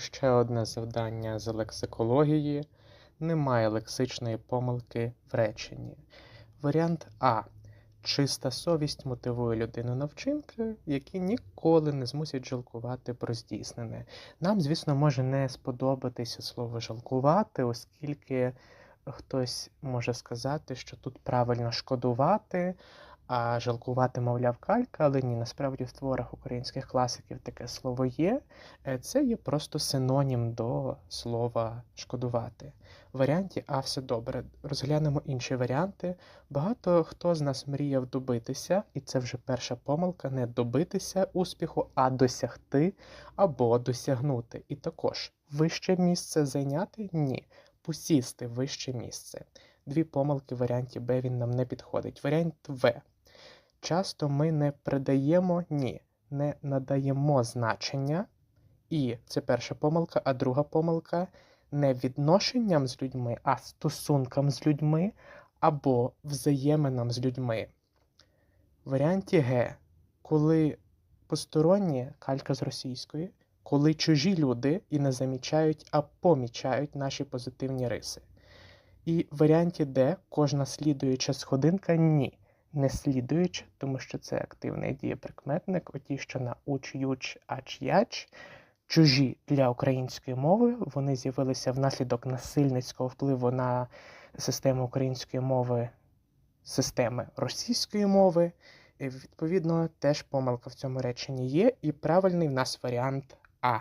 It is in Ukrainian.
Ще одне завдання з лексикології. Немає лексичної помилки в реченні. Варіант А. Чиста совість мотивує людину на вчинки, які ніколи не змусять жалкувати про здійснене. Нам, звісно, може не сподобатися слово жалкувати, оскільки хтось може сказати, що тут правильно шкодувати, а жалкувати, мовляв, калька, але ні, насправді в творах українських класиків таке слово є. Е, Це є просто синонім до слова шкодувати. В варіанті А все добре. Розглянемо інші варіанти. Багато хто з нас мріяв добитися, і це вже перша помилка: не добитися успіху, а досягти або досягнути. І також вище місце зайняти ні. Посісти вище місце. Дві помилки в варіанті Б він нам не підходить. Варіант В. Часто ми не придаємо ні, не надаємо значення. І це перша помилка, а друга помилка не відношенням з людьми, а стосункам з людьми або взаєминам з людьми. В варіанті Г, коли посторонні калька з російської, коли чужі люди і не замічають, а помічають наші позитивні риси. І в варіанті Д кожна слідуюча сходинка ні, не слідуюча, тому що це активний дієприкметник, оті, що на уч, юч, ач, яч, чужі для української мови, вони з'явилися внаслідок насильницького впливу на систему української мови, системи російської мови. І, відповідно, теж помилка в цьому реченні є, і правильний в нас варіант А.